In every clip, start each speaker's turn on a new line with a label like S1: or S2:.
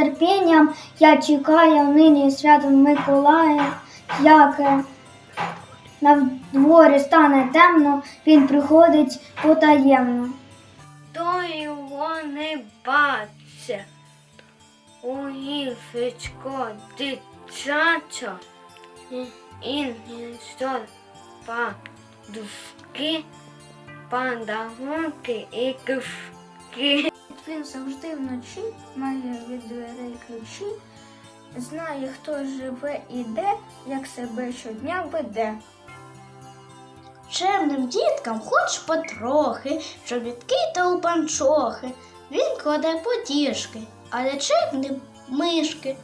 S1: Нетерпінням я чекаю нині свято Миколая, як е, на дворі стане темно, він приходить потаємно.
S2: То його не бачить. У гіфечко дитячо і- і ніщо подушки, і кишки.
S3: Він завжди вночі має від дверей ключі, знає, хто живе і де, як себе щодня веде.
S4: Чемним діткам хоч потрохи, чобітки та упанчохи. Він кладе потішки, але чемним мишки.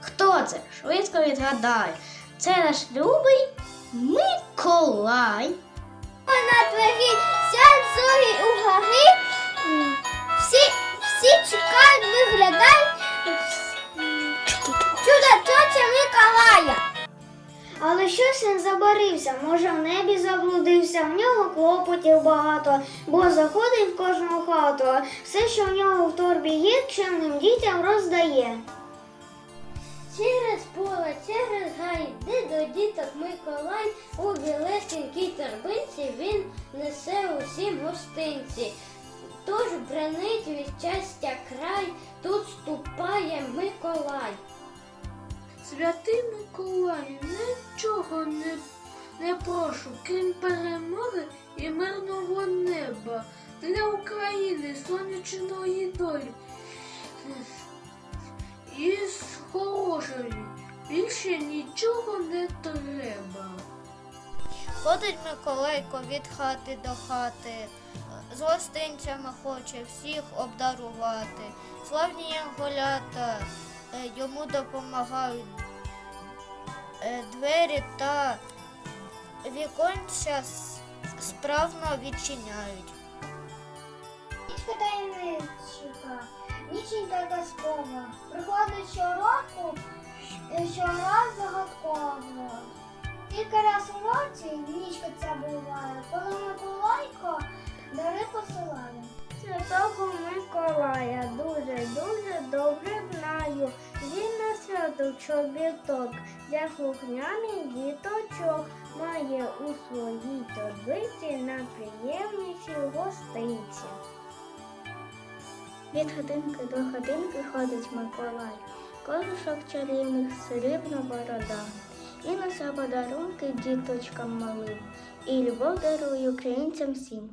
S4: Хто це? Швидко відгадай. Це наш любий Миколай.
S1: На сядь зорі у гори, всі, всі чекають, виглядають чудо тьотя Миколая. Але щось він забарився, може в небі заблудився, в нього клопотів багато, бо заходить в кожну хату, все, що в нього в торбі є, чимним дітям роздає.
S2: Через поле, через гай, де до діток Миколай у білесенькій торбинці він несе усім гостинці. Тож бранить від щастя край, тут ступає Миколай.
S5: Святий Миколаю, нічого не, не прошу, крім перемоги і мирного неба для України сонячної долі. І з хорошої більше нічого не треба.
S3: Ходить Миколайко від хати до хати, з гостинцями хоче всіх обдарувати. Славні янголята е, йому допомагають. Е, Двері та віконця справно відчиняють.
S1: Нічка таємничка, ніченька казкова, приходить щороку, щ- щораз загадково. Тільки раз у році нічка ця буває, коли Миколайко дари посилає. Святого Миколая дуже-дуже добре знаю. Він на свято чобіток для слухняних діточок має у своїй торбиці на приємніші гостинці.
S3: Від годинки до годинки ходить Миколай, кожушок чарівних срібна борода. І несе подарунки діточкам малим, і любов дарує українцям всім.